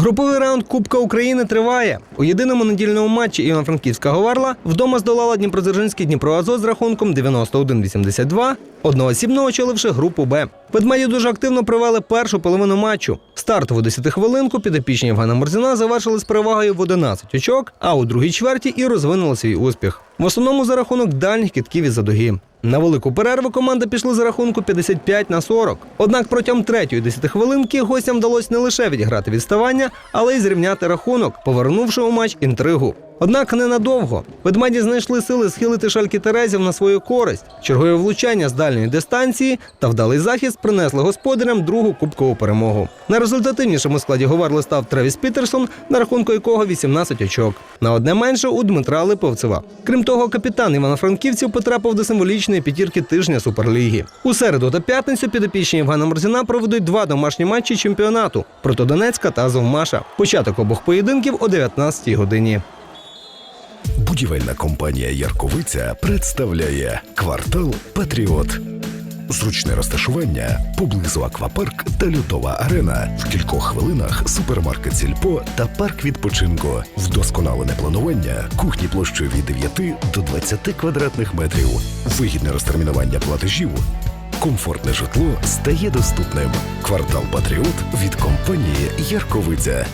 Груповий раунд Кубка України триває. У єдиному недільному матчі Івано-Франківська Говарла вдома здолала Дніпродзержинський Дніпроазот з рахунком 91-82, одноосібно очоливши групу Б. Ведмеді дуже активно провели першу половину матчу. Стартову 10-хвилинку підопічні Євгена Морзіна завершили з перевагою в 11 очок, а у другій чверті і розвинули свій успіх. В основному за рахунок дальніх кітків із-за дуги. На велику перерву команди пішла за рахунку 55 на 40. Однак протягом третьої десятихвилинки гостям вдалося не лише відіграти відставання, але й зрівняти рахунок, повернувши у матч інтригу. Однак ненадовго. Ведмеді знайшли сили схилити шальки Терезів на свою користь. Чергове влучання з дальньої дистанції та вдалий захист принесли господарям другу кубкову перемогу. Найрезультативнішим у складі Говарли став Тревіс Пітерсон, на рахунку якого 18 очок. На одне менше у Дмитра Липовцева. Крім того, капітан Івано-Франківців потрапив до символічної п'ятірки тижня Суперліги. У середу та п'ятницю підопічні Євгена Морзіна проведуть два домашні матчі чемпіонату проти Донецька та Азовмаша. Початок обох поєдинків о 19-й годині. Будівельна компанія Ярковиця представляє квартал Патріот. Зручне розташування поблизу аквапарк та льодова арена. В кількох хвилинах супермаркет Сільпо та парк відпочинку. Вдосконалене планування, кухні площею від 9 до 20 квадратних метрів. Вигідне розтермінування платежів. Комфортне житло стає доступним. Квартал Патріот від компанії Ярковиця.